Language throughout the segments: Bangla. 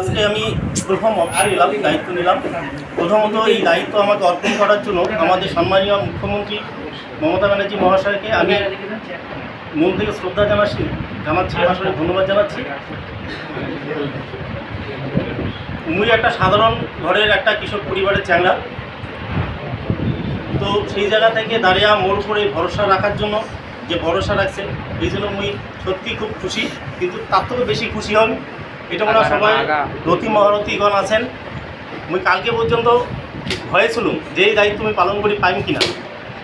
আজকে আমি প্রথম অফিসে এলাম, দায়িত্ব নিলাম। প্রথমত এই দায়িত্ব আমাকে অর্পণ করার জন্য আমাদের সম্মানীয় মুখ্যমন্ত্রী মমতা ব্যানার্জি মহাশয়কে আমি মন থেকে শ্রদ্ধা জানাচ্ছি জানাচ্ছি, আসলে ধন্যবাদ জানাচ্ছি। মুই একটা সাধারণ ঘরের একটা কৃষক পরিবারের চ্যাংলা তো সেই জায়গা থেকে দাঁড়িয়ে মোর উপরে ভরসা রাখার জন্য যে ভরসা রাখছে, এই জন্য মুই সত্যি খুব খুশি, কিন্তু তার থেকে বেশি খুশি হন এটা হয় সবাই রতি মহারথীগণ আছেন। মুই কালকে পর্যন্ত হয়েছিলুম যে এই দায়িত্ব আমি পালন করি পাইম কিনা।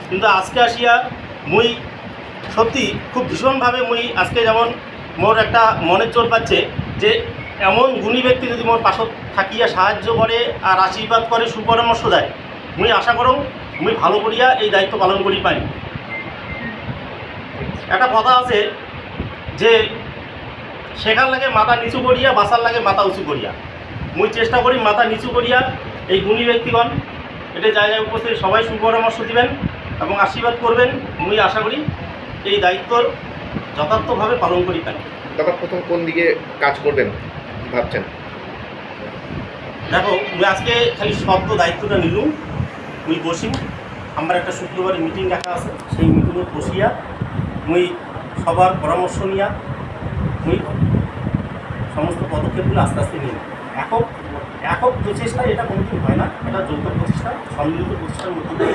কিন্তু আজকে আসিয়া মুই সত্যি খুব ভীষণভাবে মুই আজকে যেমন মোর একটা মনের চোর পাচ্ছে যে এমন গুণী ব্যক্তি যদি মোর পাশত থাকিয়া সাহায্য করে আর আশীর্বাদ করে সুপরামর্শ দেয় মুই আশা করম মুই ভালো করিয়া এই দায়িত্ব পালন করি পাই একটা কথা আছে যে শেখার লাগে মাথা নিচু করিয়া বাসার লাগে মাথা উঁচু করিয়া। মুই চেষ্টা করি মাথা নিচু করিয়া এই গুণী ব্যক্তিগণ এটা জায়গায় উপস্থিত সবাই সুপরামর্শ দিবেন এবং আশীর্বাদ করবেন। মুই আশা করি এই দায়িত্বর যথার্থভাবে পালন করি পাই দাদা প্রথম কোন দিকে কাজ করবেন ভাবছেন? দেখো মুই আজকে খালি শব্দ দায়িত্বটা নিলুম। মুই বসিম আমার একটা শুক্রবারে মিটিং রাখা আছে। সেই মিটিংয়ে বসিয়া মুই সবার পরামর্শ নিয়া মুই সমস্ত পদক্ষেপগুলো আস্তে আস্তে নিয়ে একক একক প্রচেষ্টা এটা কোনোদিন হয় না। এটা যৌথ প্রচেষ্টা, সম্মিলিত প্রচেষ্টার মধ্যে দিয়ে